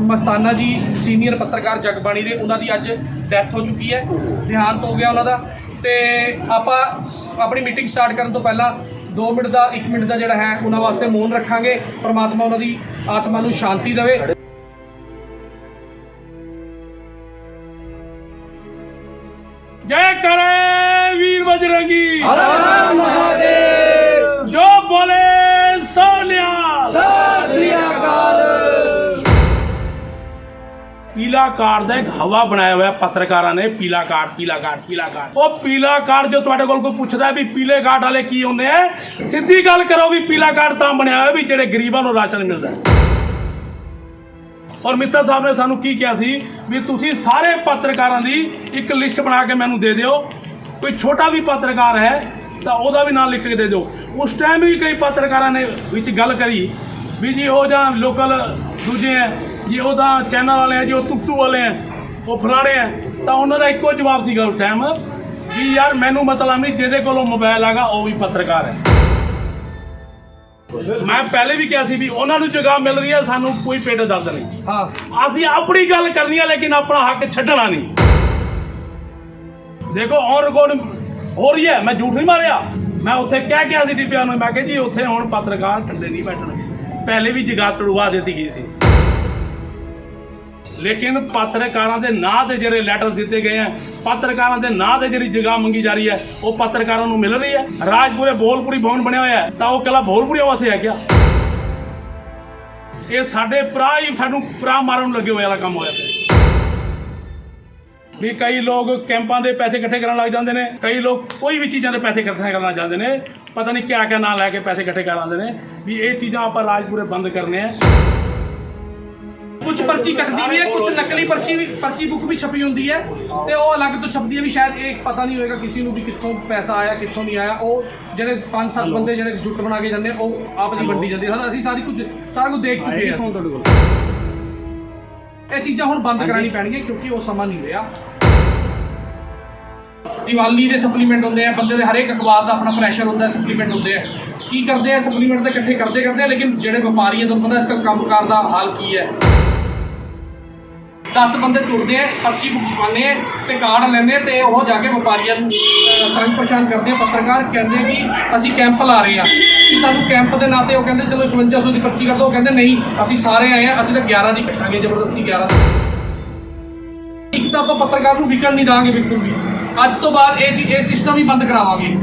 ਮਸਤਾਨਾ ਜੀ ਸੀਨੀਅਰ ਪੱਤਰਕਾਰ ਜਗਬਾਣੀ ਦੇ, ਉਹਨਾਂ ਦੀ ਅੱਜ ਡੈਥ ਹੋ ਚੁੱਕੀ ਹੈ। ਦੇਹਾਂਤ ਹੋ ਗਿਆ ਉਹਨਾਂ ਦਾ। ਤੇ ਆਪਾਂ ਆਪਣੀ ਮੀਟਿੰਗ ਸਟਾਰਟ ਕਰਨ ਤੋਂ ਪਹਿਲਾਂ 2 ਮਿੰਟ ਦਾ 1 ਮਿੰਟ ਦਾ ਜਿਹੜਾ ਹੈ, ਉਹਨਾਂ ਵਾਸਤੇ ਮੌਨ ਰੱਖਾਂਗੇ। ਪ੍ਰਮਾਤਮਾ ਉਹਨਾਂ ਦੀ ਆਤਮਾ ਨੂੰ ਸ਼ਾਂਤੀ ਦੇਵੇ। ਜੈ ਕਰੇ ਵੀਰ ਬਜਰੰਗੀ। ਪੀਲਾ ਕਾਰਡ ਦਾ ਇੱਕ ਹਵਾ ਬਣਾਇਆ ਹੋਇਆ ਪੱਤਰਕਾਰਾਂ ਨੇ ਪੀਲਾ ਕਾਰਡ ਪੀਲਾ ਕਾਰਡ ਪੀਲਾ ਕਾਰਡ ਉਹ ਪੀਲਾ ਕਾਰਡ ਜੋ ਤੁਹਾਡੇ ਕੋਲ ਕੋਈ ਪੁੱਛਦਾ ਵੀ ਪੀਲੇ ਕਾਰਡ ਵਾਲੇ ਕੀ ਹੁੰਦੇ ਆ, ਸਿੱਧੀ ਗੱਲ ਕਰੋ ਵੀ ਪੀਲਾ ਕਾਰਡ ਤਾਂ ਬਣਿਆ ਹੋਇਆ ਵੀ ਜਿਹੜੇ ਗਰੀਬਾਂ ਨੂੰ ਰਾਸ਼ਨ ਮਿਲਦਾ ਔਰ ਮਿੱਤਰ ਸਾਹਿਬ ਨੇ ਸਾਨੂੰ ਕੀ ਕਿਹਾ ਸੀ ਵੀ ਤੁਸੀਂ ਸਾਰੇ ਪੱਤਰਕਾਰਾਂ ਦੀ ਇੱਕ ਲਿਸਟ ਬਣਾ ਕੇ ਮੈਨੂੰ ਦੇ ਦਿਓ। ਕੋਈ ਛੋਟਾ ਵੀ ਪੱਤਰਕਾਰ ਹੈ, ਤਾਂ ਉਹਦਾ ਵੀ ਨਾਮ ਲਿਖ ਕੇ ਦੇ ਦਿਓ। ਉਸ ਟਾਈਮ ਵੀ ਕਈ ਪੱਤਰਕਾਰਾਂ ਨੇ ਵਿੱਚ ਗੱਲ ਕਰੀ ਵੀ ਜੀ ਉਹ ਜਾਂ ਲੋਕਲ ਦੂਜੇ ਹੈ ਜੀ ਉਹ ਤਾਂ ਚੈਨਲ ਵਾਲੇ ਹੈ ਜੀ ਉਹ ਤੁੱਟੂ ਵਾਲੇ ਹੈ ਉਹ ਫਲਾਣੇ ਹੈ ਤਾਂ ਉਹਨਾਂ ਦਾ ਇੱਕੋ ਜਵਾਬ ਸੀਗਾ ਉਸ ਟਾਈਮ ਵੀ ਯਾਰ ਮੈਨੂੰ ਮਤਲਬ ਨਹੀਂ ਜਿਹਦੇ ਕੋਲੋਂ ਮੋਬਾਈਲ ਹੈਗਾ ਉਹ ਵੀ ਪੱਤਰਕਾਰ ਹੈ। ਮੈਂ ਪਹਿਲੇ ਵੀ ਕਿਹਾ ਸੀ ਵੀ ਉਹਨਾਂ ਨੂੰ ਜਗ੍ਹਾ ਮਿਲ ਰਹੀ ਹੈ ਸਾਨੂੰ ਕੋਈ ਪਿੰਡ ਦੱਸ ਨਹੀਂ। ਹਾਂ। ਅਸੀਂ ਆਪਣੀ ਗੱਲ ਕਰਨੀ ਹੈ ਲੇਕਿਨ ਆਪਣਾ ਹੱਕ ਛੱਡਣਾ ਨਹੀਂ। ਦੇਖੋ ਔਨ ਰਿਕਾਰਡ ਹੋ ਰਹੀ ਹੈ ਮੈਂ ਝੂਠ ਨਹੀਂ ਮਾਰਿਆ। ਮੈਂ ਉੱਥੇ ਕਹਿ ਕੇ ਸੀ ਡੀਪੀਆਰ ਨੂੰ ਮੈਂ ਕਿਹਾ ਜੀ ਉੱਥੇ ਹੁਣ ਪੱਤਰਕਾਰ ਠੰਡੇ ਨਹੀਂ ਬੈਠਣਗੇ। ਪਹਿਲੇ ਵੀ ਜਗ੍ਹਾ ਤੜਵਾ ਦਿੱਤੀ ਗਈ ਸੀ। ਲੇਕਿਨ ਪੱਤਰਕਾਰਾਂ ਦੇ ਨਾਂ ਤੇ ਜਿਹੜੇ ਲੈਟਰ ਦਿੱਤੇ ਗਏ ਆ, ਪੱਤਰਕਾਰਾਂ ਦੇ ਨਾਂ ਤੇ ਜਿਹੜੀ ਜਗ੍ਹਾ ਮੰਗੀ ਜਾ ਰਹੀ ਹੈ, ਉਹ ਪੱਤਰਕਾਰਾਂ ਨੂੰ ਮਿਲ ਰਹੀ ਹੈ। ਰਾਜਪੁਰੇ ਬੋਲਪੁਰੀ ਭਵਨ ਬਣਿਆ ਹੋਇਆ ਹੈ, ਤਾਂ ਉਹ ਕੱਲਾ ਬੋਲਪੁਰੀ ਵਾਸਤੇ ਹੈ ਕਿਆ? ਇਹ ਸਾਡੇ ਭਰਾ ਹੀ ਸਾਨੂੰ ਭਰਾ ਮਾਰਨ ਲੱਗੇ ਹੋਏ ਵਾਲਾ ਕੰਮ ਹੋਇਆ ਪਿਆ। ਵੀ ਕਈ ਲੋਕ ਕੈਂਪਾਂ ਦੇ ਪੈਸੇ ਇਕੱਠੇ ਕਰਨ ਲੱਗ ਜਾਂਦੇ ਨੇ, ਕਈ ਲੋਕ ਕੋਈ ਵੀ ਚੀਜ਼ਾਂ ਦੇ ਪੈਸੇ ਇਕੱਠੇ ਕਰਨ ਲੱਗ ਜਾਂਦੇ ਨੇ, ਪਤਾ ਨਹੀਂ ਕਿਆ ਕਿਆ ਨਾਂ ਲੈ ਕੇ ਪੈਸੇ ਇਕੱਠੇ ਕਰ ਆਉਂਦੇ ਨੇ, ਵੀ ਇਹ ਚੀਜ਼ਾਂ ਆਪਾਂ ਰਾਜਪੁਰੇ ਬੰਦ ਕਰਨੇ ਆ। ਕੁਝ ਪਰਚੀ ਕੱਟਦੀ ਵੀ ਹੈ ਕੁਝ ਨਕਲੀ ਪਰਚੀ ਵੀ ਪਰਚੀ ਬੁੱਕ ਵੀ ਛਪੀ ਹੁੰਦੀ ਹੈ ਤੇ ਉਹ ਅਲੱਗ ਤੋਂ ਛਪਦੀ ਹੈ ਵੀ ਸ਼ਾਇਦ ਇਹ ਪਤਾ ਨਹੀਂ ਹੋਏਗਾ ਕਿਸੇ ਨੂੰ ਵੀ ਕਿੱਥੋਂ ਪੈਸਾ ਆਇਆ ਕਿੱਥੋਂ ਨਹੀਂ ਆਇਆ। ਉਹ ਜਿਹੜੇ ਪੰਜ ਸੱਤ ਬੰਦੇ ਜਿਹੜੇ ਜੁੱਟ ਬਣਾ ਕੇ ਜਾਂਦੇ ਉਹ ਆਪ ਦੀ ਵੰਡੀ ਜਾਂਦੇ। ਹਨ ਅਸੀਂ ਸਾਰੀ ਕੁਝ ਸਾਰਾ ਕੁਝ ਦੇਖ ਚੁੱਕੇ ਹਾਂ ਇਹ ਚੀਜ਼ਾਂ ਹੁਣ ਬੰਦ ਕਰਾਣੀ ਪੈਣਗੀਆਂ ਕਿਉਂਕਿ ਉਹ ਸਮਾਂ ਨਹੀਂ ਰਿਹਾ। ਦੀਵਾਲੀ ਦੇ ਸਪਲੀਮੈਂਟ ਹੁੰਦੇ ਆ ਬੰਦੇ ਦੇ ਹਰੇਕ ਅਖਬਾਰ ਦਾ ਆਪਣਾ ਪ੍ਰੈਸ਼ਰ ਹੁੰਦਾ ਹੈ ਸਪਲੀਮੈਂਟ ਹੁੰਦੇ ਆ। ਕੀ ਕਰਦੇ ਆ ਸਪਲੀਮੈਂਟ ਤਾਂ ਇਕੱਠੇ ਕਰਦੇ ਕਰਦੇ ਆ ਲੇਕਿਨ ਜਿਹੜੇ ਵਪਾਰੀ ਆ ਤੁਹਾਨੂੰ ਪਤਾ ਅੱਜਕੱਲ ਕੰਮਕਾਰ ਦਾ ਹਾਲ ਕੀ ਹੈ। 10 ਬੰਦੇ ਤੁਰਦੇ ਆ, ਪਰਚੀ ਬੁੱਕ ਛਪਾਉਂਦੇ ਆ ਤੇ ਕਾਰਡ ਲੈਂਦੇ ਆ ਤੇ ਉਹ ਜਾ ਕੇ ਵਪਾਰੀਆਂ ਨੂੰ ਤੰਗ ਪਰੇਸ਼ਾਨ ਕਰਦੇ ਆ। ਪੱਤਰਕਾਰ ਕਹਿੰਦੇ ਕਿ ਅਸੀਂ ਕੈਂਪ ਲਾ ਰਹੇ ਆ। ਕਿ ਸਾਨੂੰ ਕੈਂਪ ਦੇ ਨਾਂ ਤੇ ਉਹ ਕਹਿੰਦੇ, ਚਲੋ 5500 ਦੀ ਪਰਚੀ ਕਰ ਦਿਓ। ਉਹ ਕਹਿੰਦੇ, ਨਹੀਂ, ਅਸੀਂ ਸਾਰੇ ਆਏ ਆ, ਅਸੀਂ ਤਾਂ 11 ਦੀ ਕੱਟਾਂਗੇ, ਜ਼ਬਰਦਸਤੀ 11 ਇੱਕ ਤਾਂ ਆਪਾਂ ਪੱਤਰਕਾਰ ਨੂੰ ਵਿਕਣ ਨਹੀਂ ਦਾਂਗੇ ਬਿਲਕੁਲ ਵੀ। ਅੱਜ ਤੋਂ ਬਾਅਦ ਇਹ ਚੀਜ਼ ਇਹ ਸਿਸਟਮ ਹੀ ਬੰਦ ਕਰਾਵਾਂਗੇ।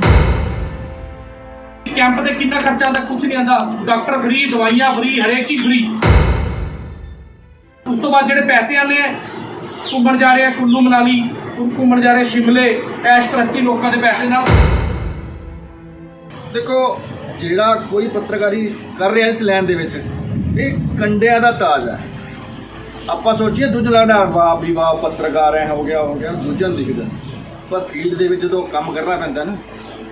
ਕੈਂਪ ਤੇ ਕਿੰਨਾ ਖਰਚਾ ਆਉਂਦਾ ਕੁਝ ਨਹੀਂ ਆਉਂਦਾ। ਡਾਕਟਰ ਫ੍ਰੀ, ਦਵਾਈਆਂ ਫ੍ਰੀ, ਹਰੇਕ ਚੀਜ਼ ਫ੍ਰੀ। ਉਸ ਤੋਂ ਬਾਅਦ ਜਿਹੜੇ ਪੈਸੇ ਆਨੇ ਆ, ਘੁੰਮਣ ਜਾ ਰਹੇ ਆ ਕੁੱਲੂ ਮਨਾਲੀ ਘੁੰਮਣ ਜਾ ਰਹੇ ਸ਼ਿਮਲੇ, ਐਸ਼ ਪ੍ਰਸਤੀ ਲੋਕਾਂ ਦੇ ਪੈਸੇ ਨਾਲ। ਦੇਖੋ, ਜਿਹੜਾ ਕੋਈ ਪੱਤਰਕਾਰੀ ਕਰ ਰਿਹਾ ਇਸ ਲਾਈਨ ਦੇ ਵਿੱਚ, ਇਹ ਕੰਡਿਆਂ ਦਾ ਤਾਜ ਹੈ। ਆਪਾਂ ਸੋਚੀਏ ਦੂਜੇ ਲੱਗਦਾ ਵਾਹ ਵੀ ਵਾਹ, ਪੱਤਰਕਾਰ ਹੈ ਹੋ ਗਿਆ ਹੋ ਗਿਆ, ਦੂਜਾ ਨੂੰ ਦਿਖਦਾ। ਪਰ ਫੀਲਡ ਦੇ ਵਿੱਚ ਜਦੋਂ ਕੰਮ ਕਰਨਾ ਪੈਂਦਾ ਨਾ,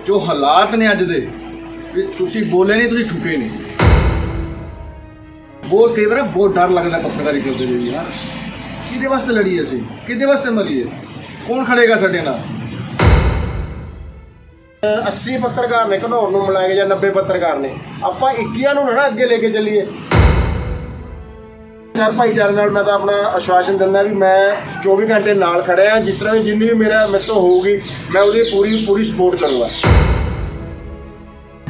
ਜੋ ਹਾਲਾਤ ਨੇ ਅੱਜ ਦੇ, ਵੀ ਤੁਸੀਂ ਬੋਲੇ ਨਹੀਂ, ਤੁਸੀਂ ਠੁਕੇ ਨਹੀਂ। ਬਹੁਤ ਕਈ ਵਾਰ ਬਹੁਤ ਡਰ ਲੱਗਦਾ ਪੱਤਰਕਾਰੀ ਕਰਦੇ ਵੀ ਯਾਰ ਕਿਹਦੇ ਵਾਸਤੇ ਲੜੀਏ ਅਸੀਂ? ਕਿਹਦੇ ਵਾਸਤੇ ਮਰੀਏ? ਕੌਣ ਖੜੇਗਾ ਸਾਡੇ ਨਾਲ? 80 ਪੱਤਰਕਾਰ ਨੇ ਘਨੌਰ ਨੂੰ ਮਿਲਾਏ ਜਾਂ 90 ਪੱਤਰਕਾਰ ਨੇ। ਆਪਾਂ 21 ਨੂੰ ਨਾ ਅੱਗੇ ਲੈ ਕੇ ਚੱਲੀਏ। ਚਾਰ ਭਾਈਚਾਰੇ ਨਾਲ ਮੈਂ ਤਾਂ ਆਪਣਾ ਆਸ਼ਵਾਸਨ ਦਿੰਦਾ ਵੀ ਮੈਂ 24 ਘੰਟੇ ਨਾਲ ਖੜਿਆ ਹਾਂ। ਜਿਸ ਤਰ੍ਹਾਂ ਵੀ ਜਿੰਨੀ ਵੀ ਮੇਰਾ ਮੇਰੇ ਤੋਂ ਹੋਊਗੀ ਮੈਂ ਉਹਦੀ ਪੂਰੀ ਪੂਰੀ ਸਪੋਰਟ ਕਰੂੰਗਾ।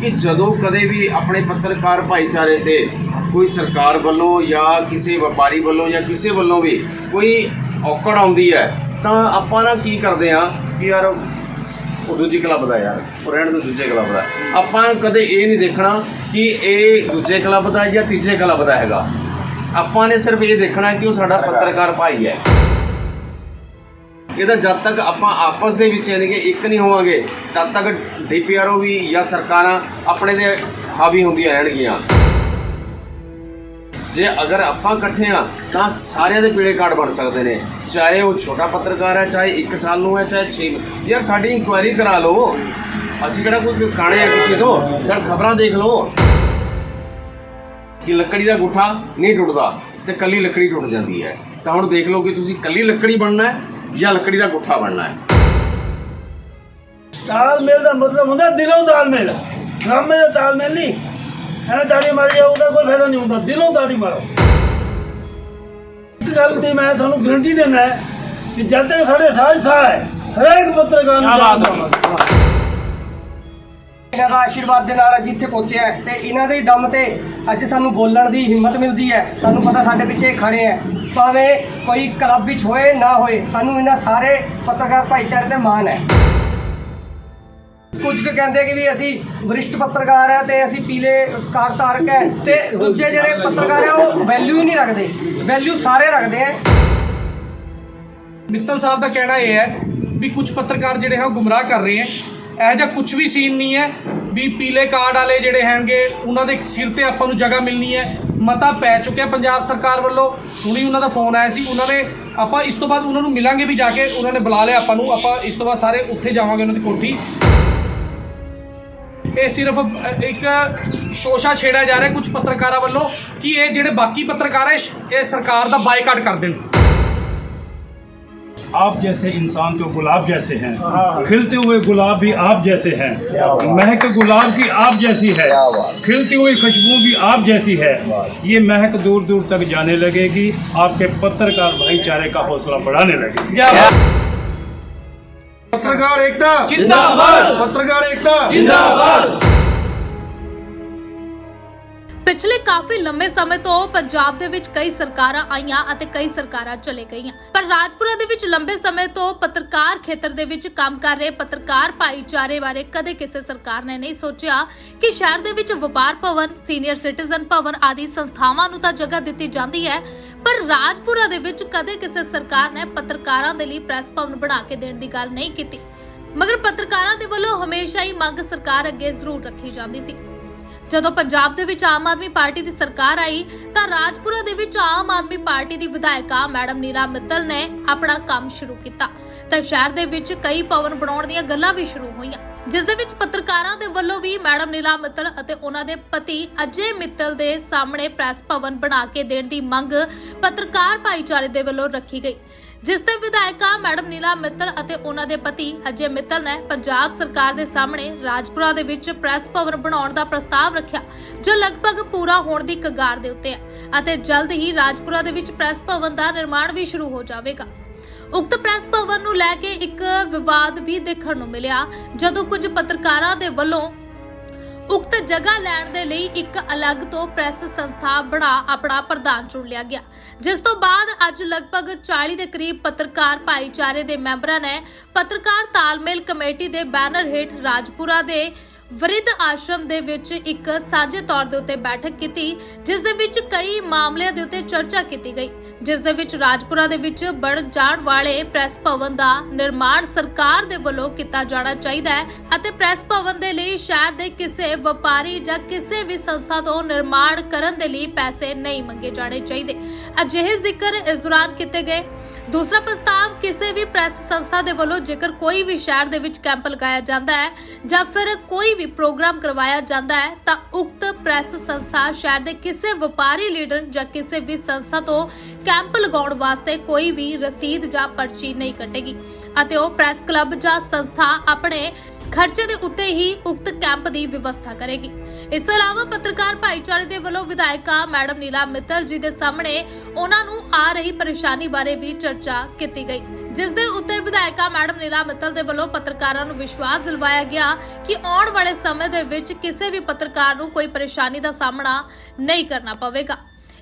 ਕਿ ਜਦੋਂ ਕਦੇ ਵੀ ਆਪਣੇ ਪੱਤਰਕਾਰ ਭਾਈਚਾਰੇ ਤੇ ਕੋਈ ਸਰਕਾਰ ਵੱਲੋਂ ਜਾਂ ਕਿਸੇ ਵਪਾਰੀ ਵੱਲੋਂ ਜਾਂ ਕਿਸੇ ਵੱਲੋਂ ਵੀ ਕੋਈ ਔਕੜ ਆਉਂਦੀ ਹੈ, ਤਾਂ ਆਪਾਂ ਨਾ ਕੀ ਕਰਦੇ ਆ ਕਿ ਯਾਰ ਉਹ ਦੂਜੀ ਕਲੱਬ ਦਾ ਯਾਰ, ਉਹ ਰਹਿਣ ਦੇ ਦੂਜੇ ਕਲੱਬ ਦਾ। ਆਪਾਂ ਕਦੇ ਇਹ ਨਹੀਂ ਦੇਖਣਾ ਕਿ ਇਹ ਦੂਜੇ ਕਲੱਬ ਦਾ ਜਾਂ ਤੀਜੇ ਕਲੱਬ ਦਾ ਹੈਗਾ। ਆਪਾਂ ਨੇ ਸਿਰਫ ਇਹ ਦੇਖਣਾ ਕਿ ਉਹ ਸਾਡਾ ਪੱਤਰਕਾਰ ਭਾਈ ਹੈ। ਇਹਦਾ ਜਦ ਤੱਕ ਆਪਾਂ ਆਪਸ ਦੇ ਵਿੱਚ ਯਾਨੀ ਕਿ ਇੱਕ ਨਹੀਂ ਹੋਵਾਂਗੇ, ਤਦ ਤੱਕ ਡੀਪੀਆਰਓ ਵੀ ਜਾਂ ਸਰਕਾਰਾਂ ਆਪਣੇ ਦੇ ਹਾਵੀ ਹੁੰਦੀਆਂ ਰਹਿਣਗੀਆਂ। ਜੇ ਅਗਰ ਆਪਾਂ ਇਕੱਠੇ ਆ, ਤਾਂ ਸਾਰਿਆਂ ਦੇ ਪੀਲੇ ਕਾਰਡ ਬਣ ਸਕਦੇ ਨੇ। ਚਾਹੇ ਉਹ ਛੋਟਾ ਪੱਤਰਕਾਰ ਹੈ, ਚਾਹੇ 1 ਸਾਲ ਨੂੰ ਹੈ, ਚਾਹੇ 6 ਯਾਰ, ਸਾਡੀ ਇਨਕੁਆਇਰੀ ਕਰਾ ਲਓ। ਅਸੀਂ ਕਿਹੜਾ ਕੋਈ ਕਾਣੇ ਆ ਕਿਸੇ ਤੋਂ? ਸਰ ਖਬਰਾਂ ਦੇਖ ਲਓ। ਕਿ ਲੱਕੜੀ ਦਾ ਗੁੱਠਾ ਨਹੀਂ ਟੁੱਟਦਾ ਤੇ ਕੱਲੀ ਲੱਕੜੀ ਟੁੱਟ ਜਾਂਦੀ ਹੈ। ਤਾਂ ਹੁਣ ਦੇਖ ਲਓ ਕਿ ਤੁਸੀਂ ਕੱਲੀ ਲੱਕੜੀ ਬਣਨਾ ਹੈ ਜਾਂ ਲੱਕੜੀ ਦਾ ਗੁੱਠਾ ਬਣਨਾ ਹੈ। ਤਾਲਮੇਲ ਦਾ ਮਤਲਬ ਹੁੰਦਾ ਦਿਲੋਂ ਤਾਲਮੇਲ। ਡਰਾਮੇ ਦਾ ਤਾਲਮੇਲ ਨਹੀਂ। ਐਵੇਂ ਤਾੜੀ ਮਾਰੀ ਜਾਊ, ਉਹਦਾ ਕੋਈ ਫਾਇਦਾ ਨਹੀਂ ਹੁੰਦਾ। ਦਿਲੋਂ ਤਾੜੀ ਮਾਰੋ। ਗੱਲ ਦੀ ਮੈਂ ਤੁਹਾਨੂੰ ਗਰੰਟੀ ਦੇਣਾ ਹੈ ਕਿ ਜਦ ਤੱਕ ਸਾਡੇ ਸਾਹ ਸਾਹ ਹੈ ਹਰੇਕ ਪੱਤਰਕਾਰ ਨੂੰ। ਜਾਣਦਾ ਇਹਨਾਂ ਦਾ ਆਸ਼ੀਰਵਾਦ ਦੇ ਨਾਲ ਅੱਜ ਇੱਥੇ ਪਹੁੰਚਿਆ ਹੈ ਤੇ ਇਹਨਾਂ ਦੇ ਹੀ ਦਮ ਤੇ ਅੱਜ ਸਾਨੂੰ ਬੋਲਣ ਦੀ ਹਿੰਮਤ ਮਿਲਦੀ ਹੈ। ਸਾਨੂੰ ਪਤਾ ਸਾਡੇ ਪਿੱਛੇ ਖੜੇ ਹੈ। ਭਾਵੇਂ ਕੋਈ ਕਲੱਬ ਵਿੱਚ ਹੋਏ ਨਾ ਹੋਏ ਸਾਨੂੰ ਇਹਨਾਂ ਸਾਰੇ ਪੱਤਰਕਾਰ ਭਾਈਚਾਰੇ ਤੇ ਮਾਣ ਹੈ। ਕੁਝ ਕੁ ਕਹਿੰਦੇ ਕਿ ਵੀ ਅਸੀਂ ਵਰਿਸ਼ਟ ਪੱਤਰਕਾਰ ਹੈ ਤੇ ਅਸੀਂ ਪੀਲੇ ਕਾਰ ਧਾਰਕ ਹੈ ਤੇ ਦੂਜੇ ਜਿਹੜੇ ਪੱਤਰਕਾਰ ਹੈ ਉਹ ਵੈਲਿਊ ਹੀ ਨਹੀਂ ਰੱਖਦੇ। ਵੈਲਿਊ ਸਾਰੇ ਰੱਖਦੇ ਹੈ। ਮਿੱਤਲ ਸਾਹਿਬ ਦਾ ਕਹਿਣਾ ਇਹ ਹੈ ਵੀ ਕੁਝ ਪੱਤਰਕਾਰ ਜਿਹੜੇ ਹੈ ਉਹ ਗੁੰਮਰਾਹ ਕਰ ਰਹੇ ਹੈ। ਇਹੋ ਜਿਹਾ ਕੁਝ ਵੀ ਸੀਨ ਨਹੀਂ ਹੈ ਵੀ ਪੀਲੇ ਕਾਰਡ ਵਾਲੇ ਜਿਹੜੇ ਹੈਣਗੇ, ਉਹਨਾਂ ਦੇ ਸਿਰ ਤੇ ਆਪਾਂ ਨੂੰ ਜਗ੍ਹਾ ਮਿਲਣੀ ਹੈ। ਮਤਾ ਪੈ ਚੁੱਕਿਆ ਪੰਜਾਬ ਸਰਕਾਰ ਵੱਲੋਂ। ਹੁਣੀ ਉਹਨਾਂ ਦਾ ਫੋਨ ਆਇਆ ਸੀ, ਉਹਨਾਂ ਨੇ ਆਪਾਂ ਇਸ ਤੋਂ ਬਾਅਦ ਉਹਨਾਂ ਨੂੰ ਮਿਲਾਂਗੇ ਵੀ ਜਾ ਕੇ, ਉਹਨਾਂ ਨੇ ਬੁਲਾ ਲਿਆ ਆਪਾਂ ਨੂੰ, ਆਪਾਂ ਇਸ ਤੋਂ ਬਾਅਦ ਸਾਰੇ ਉੱਥੇ ਜਾਵਾਂਗੇ ਉਹਨਾਂ ਦੀ ਕੋਠੀ। ਇਹ ਸਿਰਫ ਅ, ਇੱਕ ਸ਼ੋਸ਼ਾ ਛੇੜਿਆ ਜਾ ਰਿਹਾ ਕੁਝ ਪੱਤਰਕਾਰਾਂ ਵੱਲੋਂ ਕਿ ਇਹ ਜਿਹੜੇ ਬਾਕੀ ਪੱਤਰਕਾਰ ਹੈ ਇਹ ਸਰਕਾਰ ਦਾ ਬਾਈਕਾਟ ਕਰ ਦੇਣ आप जैसे इंसान तो गुलाब जैसे हैं खिलते हुए गुलाब भी आप जैसे हैं महक गुलाब की आप जैसी है खिलती हुई खुशबू भी आप जैसी है ये महक दूर दूर तक जाने लगेगी आपके पत्रकार भाईचारे का हौसला बढ़ाने लगेगी ਪੱਤਰਕਾਰ ਏਕਤਾ। ਪੱਤਰਕਾਰ ਏਕਤਾ। ਪਿਛਲੇ ਕਾਫੀ ਲੰਮੇ ਸਮੇਂ ਤੋਂ ਪੰਜਾਬ ਦੇ ਵਿੱਚ ਕਈ ਸਰਕਾਰਾਂ ਆਈਆਂ ਅਤੇ ਕਈ ਸਰਕਾਰਾਂ ਚਲੇ ਗਈਆਂ। ਪਰ ਰਾਜਪੁਰਾ ਦੇ ਵਿੱਚ ਲੰਬੇ ਸਮੇਂ ਤੋਂ ਪੱਤਰਕਾਰ ਖੇਤਰ ਦੇ ਵਿੱਚ ਕੰਮ ਕਰ ਰਹੇ ਪੱਤਰਕਾਰ ਭਾਈਚਾਰੇ ਬਾਰੇ ਕਦੇ ਕਿਸੇ ਸਰਕਾਰ ਨੇ ਨਹੀਂ ਸੋਚਿਆ ਕਿ ਸ਼ਹਿਰ ਦੇ ਵਿੱਚ ਵਪਾਰ ਭਵਨ ਸੀਨੀਅਰ ਸਿਟੀਜ਼ਨ ਭਵਨ ਆਦਿ ਸੰਸਥਾਵਾਂ ਨੂੰ ਤਾਂ ਜਗ੍ਹਾ ਦਿੱਤੀ ਜਾਂਦੀ ਹੈ। ਪਰ ਰਾਜਪੁਰਾ ਦੇ ਵਿੱਚ ਕਦੇ ਕਿਸੇ ਸਰਕਾਰ ਨੇ ਪੱਤਰਕਾਰਾਂ ਦੇ ਲਈ ਪ੍ਰੈਸ ਭਵਨ ਬਣਾ ਕੇ ਦੇਣ ਦੀ ਗੱਲ ਨਹੀਂ ਕੀਤੀ। ਮਗਰ ਪੱਤਰਕਾਰਾਂ ਦੇ ਵੱਲੋਂ ਹਮੇਸ਼ਾ ਹੀ ਮੰਗ ਸਰਕਾਰ ਅੱਗੇ ਜ਼ਰੂਰ ਰੱਖੀ ਜਾਂਦੀ ਸੀ। ਜਦੋਂ ਪੰਜਾਬ ਦੇ ਵਿੱਚ ਆਮ ਆਦਮੀ ਪਾਰਟੀ ਦੀ ਸਰਕਾਰ ਆਈ ਤਾਂ ਰਾਜਪੁਰਾ ਦੇ ਵਿੱਚ ਆਮ ਆਦਮੀ ਪਾਰਟੀ ਦੀ ਵਿਧਾਇਕਾ ਮੈਡਮ ਨੀਰਾ ਮਿੱਤਲ ਨੇ ਆਪਣਾ ਕੰਮ ਸ਼ੁਰੂ ਕੀਤਾ। ਤਾਂ ਸ਼ਹਿਰ ਦੇ ਵਿੱਚ ਕਈ ਭਵਨ ਬਣਾਉਣ ਦੀਆਂ ਗੱਲਾਂ ਵੀ ਸ਼ੁਰੂ ਹੋਈਆਂ। ਜਿਸ ਦੇ ਵਿੱਚ ਪੱਤਰਕਾਰਾਂ ਦੇ ਵੱਲੋਂ ਵੀ ਮੈਡਮ ਨੀਲਾ ਮਿੱਤਲ ਅਤੇ ਉਹਨਾਂ ਦੇ ਪਤੀ ਅਜੇ ਮਿੱਤਲ ਦੇ ਸਾਹਮਣੇ ਪ੍ਰੈਸ ਭਵਨ ਬਣਾ ਕੇ ਦੇਣ ਦੀ ਮੰਗ ਪੱਤਰਕਾਰ ਭਾਈਚਾਰੇ ਦੇ ਵੱਲੋਂ ਰੱਖੀ ਗਈ। ਜਿਸ ਤੇ ਵਿਧਾਇਕਾ ਮੈਡਮ ਨੀਲਾ ਮਿੱਤਲ ਅਤੇ ਉਹਨਾਂ ਦੇ ਪਤੀ ਅਜੇ ਮਿੱਤਲ ਨੇ ਪੰਜਾਬ ਸਰਕਾਰ ਦੇ ਸਾਹਮਣੇ ਰਾਜਪੁਰਾ ਦੇ ਵਿੱਚ ਪ੍ਰੈਸ ਭਵਨ ਬਣਾਉਣ ਦਾ ਪ੍ਰਸਤਾਵ ਰੱਖਿਆ, ਜੋ ਲਗਭਗ ਪੂਰਾ ਹੋਣ ਦੀ ਕਗਾਰ ਦੇ ਉੱਤੇ ਹੈ ਅਤੇ ਜਲਦ ਹੀ ਰਾਜਪੁਰਾ ਦੇ ਵਿੱਚ ਪ੍ਰੈਸ ਭਵਨ ਦਾ ਨਿਰਮਾਣ ਵੀ ਸ਼ੁਰੂ ਹੋ ਜਾਵੇਗਾ। ਉਕਤ ਪ੍ਰੈਸ ਭਵਨ ਨੂੰ ਲੈ ਕੇ ਇੱਕ ਵਿਵਾਦ ਵੀ ਦੇਖਣ ਨੂੰ ਮਿਲਿਆ, ਜਦੋਂ ਕੁਝ ਪੱਤਰਕਾਰਾਂ ਦੇ ਵੱਲੋਂ ਉਕਤ ਜਗ੍ਹਾ ਲੈਣ ਦੇ ਲਈ ਇੱਕ ਅਲੱਗ ਤੋਂ ਪ੍ਰੈਸ ਸੰਸਥਾ ਬਣਾ ਆਪਣਾ ਪ੍ਰਧਾਨ ਚੁਣ ਲਿਆ ਗਿਆ। ਜਿਸ ਤੋਂ ਬਾਅਦ ਅੱਜ ਲਗਭਗ 40 ਦੇ ਕਰੀਬ ਪੱਤਰਕਾਰ ਭਾਈਚਾਰੇ ਦੇ ਮੈਂਬਰਾਂ ਨੇ ਪੱਤਰਕਾਰ ਤਾਲਮੇਲ ਕਮੇਟੀ ਦੇ ਬੈਨਰ ਹੇਠ ਰਾਜਪੁਰਾ ਦੇ ਵਰਿੱਧ ਆਸ਼ਰਮ ਦੇ ਵਿੱਚ ਇੱਕ ਸਾਂਝੇ ਤੌਰ ਦੇ ਉੱਤੇ ਬੈਠਕ ਕੀਤੀ, ਜਿਸ ਦੇ ਵਿੱਚ ਕਈ ਮਾਮਲਿਆਂ ਦੇ ਉੱਤੇ ਚਰਚਾ ਕੀਤੀ ਗਈ। ਜਿਸ ਦੇ ਵਿੱਚ ਰਾਜਪੁਰਾ ਦੇ ਵਿੱਚ ਬਣ ਜਾਣ ਵਾਲੇ ਪ੍ਰੈਸ ਭਵਨ ਦਾ ਨਿਰਮਾਣ ਸਰਕਾਰ ਦੇ ਵੱਲੋਂ ਕੀਤਾ ਜਾਣਾ ਚਾਹੀਦਾ ਹੈ ਅਤੇ ਪ੍ਰੈਸ ਭਵਨ ਦੇ ਲਈ ਸ਼ਹਿਰ ਦੇ ਕਿਸੇ ਵਪਾਰੀ ਜਾਂ ਕਿਸੇ ਵੀ ਸੰਸਥਾ ਤੋਂ ਨਿਰਮਾਣ ਕਰਨ ਦੇ ਲਈ ਪੈਸੇ ਨਹੀਂ ਮੰਗੇ ਜਾਣੇ ਚਾਹੀਦੇ। ਅਜਿਹੇ ਜ਼ਿਕਰ ਇਸ ਦੌਰਾਨ ਕੀਤੇ ਗਏ। ਦੂਸਰਾ ਪ੍ਰਸਤਾਵ, ਕਿਸੇ ਵੀ ਪ੍ਰੈਸ ਸੰਸਥਾ ਦੇ ਵੱਲੋਂ ਜੇਕਰ ਕੋਈ ਵੀ ਸ਼ਹਿਰ ਦੇ ਵਿੱਚ ਕੈਂਪ ਲਗਾਇਆ ਜਾਂਦਾ ਹੈ ਜਾਂ ਫਿਰ ਕੋਈ ਵੀ ਪ੍ਰੋਗਰਾਮ ਕਰਵਾਇਆ ਜਾਂਦਾ ਹੈ, ਤਾਂ ਉਕਤ ਪ੍ਰੈਸ ਸੰਸਥਾ ਸ਼ਹਿਰ ਦੇ ਕਿਸੇ ਵਪਾਰੀ ਲੀਡਰ ਜਾਂ ਕਿਸੇ ਵੀ ਸੰਸਥਾ ਤੋਂ ਕੈਂਪ ਲਗਾਉਣ ਵਾਸਤੇ ਕੋਈ ਵੀ ਰਸੀਦ ਜਾਂ ਪਰਚੀ ਨਹੀਂ ਕੱਟੇਗੀ ਅਤੇ ਉਹ ਪ੍ਰੈਸ ਕਲੱਬ ਜਾਂ ਸੰਸਥਾ ਆਪਣੇ ਖਰਚੇ ਦੇ ਉੱਤੇ ਹੀ ਉਕਤ ਕੈਂਪ ਦੀ ਵਿਵਸਥਾ ਕਰੇਗੀ। ਇਸ ਤੋਂ ਇਲਾਵਾ ਪੱਤਰਕਾਰ ਭਾਈਚਾਰੇ ਦੇ ਵੱਲੋਂ ਵਿਧਾਇਕਾ ਮੈਡਮ ਨੀਲਾ ਮਿੱਤਲ ਜੀ ਦੇ ਸਾਹਮਣੇ ਉਹਨਾਂ ਨੂੰ ਆ ਰਹੀ ਪਰੇਸ਼ਾਨੀ ਬਾਰੇ ਵੀ ਚਰਚਾ ਕੀਤੀ ਗਈ, ਜਿਸ ਦੇ ਉੱਤੇ ਵਿਧਾਇਕਾ ਮੈਡਮ ਨੀਲਾ ਮਿੱਤਲ ਦੇ ਵੱਲੋਂ ਪੱਤਰਕਾਰਾਂ ਨੂੰ ਵਿਸ਼ਵਾਸ ਦਿਲਵਾਇਆ ਗਿਆ ਕਿ ਆਉਣ ਵਾਲੇ ਸਮੇਂ ਦੇ ਵਿੱਚ ਕਿਸੇ ਵੀ ਪੱਤਰਕਾਰ ਨੂੰ ਕੋਈ ਪਰੇਸ਼ਾਨੀ ਦਾ ਸਾਹਮਣਾ ਨਹੀਂ ਕਰਨਾ ਪਵੇਗਾ।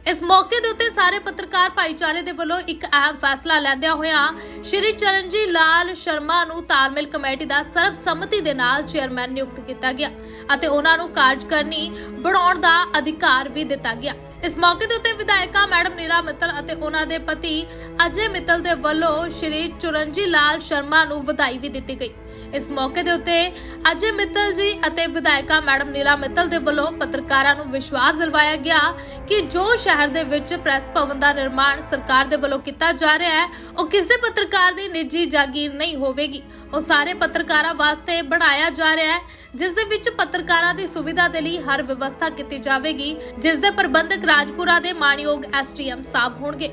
ਇਸ ਮੌਕੇ ਦੇ ਉੱਤੇ ਸਾਰੇ ਪੱਤਰਕਾਰ ਭਾਈਚਾਰੇ ਦੇ ਵੱਲੋਂ ਇੱਕ ਅਹਿਮ ਫੈਸਲਾ ਲੈਂਦਿਆਂ ਹੋਇਆਂ ਸ਼੍ਰੀ ਚਰਨਜੀਤ ਲਾਲ ਸ਼ਰਮਾ ਨੂੰ ਤਾਲਮੇਲ ਕਮੇਟੀ ਦਾ ਸਰਬਸੰਮਤੀ ਦੇ ਨਾਲ ਚੇਅਰਮੈਨ ਨਿਯੁਕਤ ਕੀਤਾ ਗਿਆ ਅਤੇ ਉਹਨਾਂ ਨੂੰ ਕਾਰਜਕਰਨੀ ਬਣਾਉਣ ਦਾ ਅਧਿਕਾਰ ਵੀ ਦਿੱਤਾ ਗਿਆ। ਇਸ ਮੌਕੇ ਦੇ ਉੱਤੇ ਵਿਧਾਇਕਾ ਮੈਡਮ ਨੀਰਾ ਮਿੱਤਲ ਅਤੇ ਉਹਨਾਂ ਦੇ ਪਤੀ ਅਜੇ ਮਿੱਤਲ ਦੇ ਵੱਲੋਂ ਸ਼੍ਰੀ ਚੁਰੰਜੀ ਲਾਲ ਸ਼ਰਮਾ ਨੂੰ ਵਧਾਈ ਵੀ ਦਿੱਤੀ ਗਈ। ਇਸ ਮੌਕੇ ਦੇ ਉੱਤੇ ਅਜੇ ਮਿੱਤਲ ਜੀ ਅਤੇ ਵਿਧਾਇਕਾ ਮੈਡਮ ਨੀਲਾ ਮਿੱਤਲ ਦੇ ਵੱਲੋਂ ਪੱਤਰਕਾਰਾਂ ਨੂੰ ਵਿਸ਼ਵਾਸ ਦਿਲਵਾਇਆ ਗਿਆ ਕਿ ਜੋ ਸ਼ਹਿਰ ਦੇ ਵਿੱਚ ਪ੍ਰੈਸ ਭਵਨ ਦਾ ਨਿਰਮਾਣ ਸਰਕਾਰ ਦੇ ਵੱਲੋਂ ਕੀਤਾ ਜਾ ਰਿਹਾ ਹੈ, ਉਹ ਕਿਸੇ ਪੱਤਰਕਾਰ ਦੀ ਨਿੱਜੀ ਜਾਗੀਰ ਨਹੀਂ ਹੋਵੇਗੀ। ਉਹ ਸਾਰੇ ਪੱਤਰਕਾਰਾਂ ਵਾਸਤੇ ਬਣਾਇਆ ਜਾ ਰਿਹਾ ਹੈ, ਜਿਸ ਦੇ ਵਿੱਚ ਪੱਤਰਕਾਰਾਂ ਦੀ ਸੁਵਿਧਾ ਦੇ ਲਈ ਹਰ ਵਿਵਸਥਾ ਕੀਤੀ ਜਾਵੇਗੀ, ਜਿਸ ਦੇ ਪ੍ਰਬੰਧਕ ਰਾਜਪੁਰਾ ਦੇ ਮਾਨਯੋਗ ਐਸਟੀਐਮ ਸਾਹਿਬ ਹੋਣਗੇ।